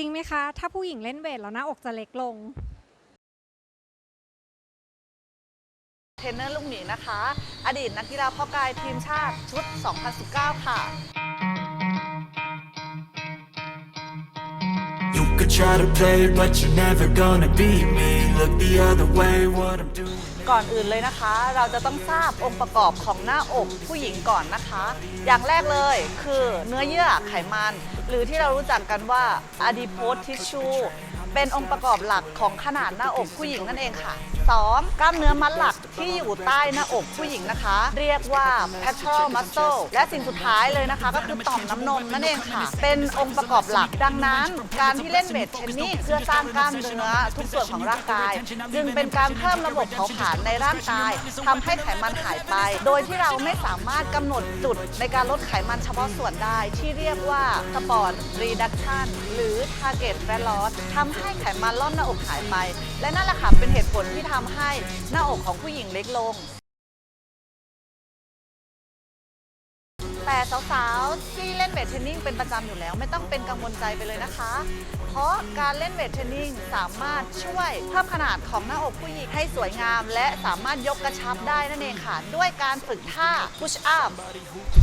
ริงไหมคะ ถ้าผู้หญิงเล่นเวทแล้วหน้าอกจะเล็กลง เทรนเนอร์ลุงหมีนะคะ อดีตนักกีฬาเพ่อกายทีมชาติชุด 2019 ค่ะ could try to play, but you're never gonna beat me. Look the other way, what I'm doing. ก่อนอื่นเลยนะคะ เราจะต้องทราบองค์ประกอบของหน้าอกผู้หญิงก่อนนะคะ อย่างแรกเลยคือเนื้อเยื่อไขมัน หรือที่เรารู้จักกันว่า adipose tissue เป็นองค์ประกอบหลักของขนาดหน้าอกผู้หญิงนั่นเองค่ะ 2. กล้ามเนื้อมัดหลักที่อยู่ใต้หน้าอกผู้หญิงนะคะ เรียกว่า pectoral muscle และสิ่งสุดท้ายเลยนะคะ ก็คือต่อมน้ำนมนั่นเองค่ะ เป็นองค์ประกอบหลัก ดังนั้น การที่เล่นเวทเทรนนิ่งเพื่อสร้างกล้ามเนื้อทุกส่วนของร่างกาย จึงเป็นการเพิ่มระบบเผาผลาญในร่างกายทำให้ไขมันหายไป โดยที่เราไม่สามารถกำหนดจุดในการลดไขมันเฉพาะส่วนได้ ที่เรียกว่าสปอร์ตรีดักชันหรือ target fat loss ทำให้ไขมันรอนหน้าอกหายไป และนั่นแหละค่ะเป็นเหตุผลที่ทำให้หน้าอกของผู้หญิงเล็กลง แต่สาวๆ ที่เล่นเวทเทรนนิ่งเป็นประจำอยู่แล้ว ไม่ต้องเป็นกังวลใจไปเลยนะคะ เพราะการเล่นเวทเทรนนิ่งสามารถช่วยเพิ่มขนาดของหน้าอกผู้หญิงให้สวยงาม และสามารถยกกระชับได้นั่นเองค่ะ ด้วยการฝึกท่า push up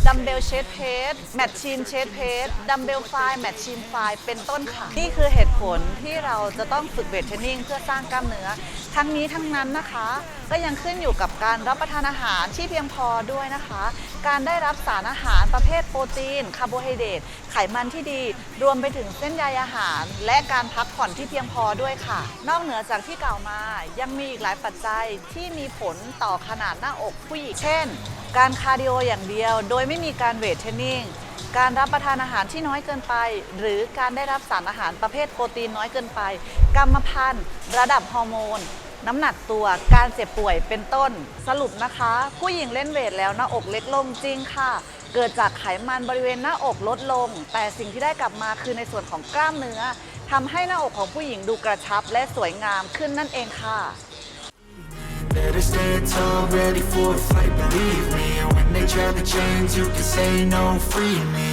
ดัมเบลเชสเพสแมทชีนเชสเพสดัมเบลไฟแมทชีนไฟเป็นต้นค่ะ นี่คือเหตุผลที่เราจะต้องฝึกเวทเทรนนิ่งเพื่อสร้างกล้ามเนื้อ ทั้งนี้ทั้งนั้นนะคะ ก็ยังขึ้นอยู่กับการรับประทานอาหารที่เพียงพอด้วยนะคะ การได้รับสารอาหารประเภทโปรตีน คาร์โบไฮเดรต ไขมันที่ดี รวมไปถึงเส้นใยอาหาร และการพักผ่อนที่เพียงพอด้วยค่ะ นอกเหนือจากที่กล่าวมา ยังมีอีกหลายปัจจัยที่มีผลต่อขนาดหน้าอกผู้หญิง เช่น การคาร์ดิโออย่างเดียว โดยไม่มีการเวทเทรนนิ่งการรับประทานอาหารที่น้อยเกินไป หรือการได้รับสารอาหารประเภทโปรตีนน้อยเกินไป กรรมพันธุ์ ระดับฮอร์โมน น้ำหนักตัวการเจ็บป่วยเป็นต้น สรุปนะคะ ผู้หญิงเล่นเวทแล้วหน้าอกเล็กลงจริงค่ะ เกิดจากไขมันบริเวณหน้าอกลดลง แต่สิ่งที่ได้กลับมาคือในส่วนของกล้ามเนื้อทำให้หน้าอกของผู้หญิงดูกระชับและสวยงามขึ้นนั่นเองค่ะ Better stand tall, ready for a fight, believe me. When they try to change, you can say no, free me.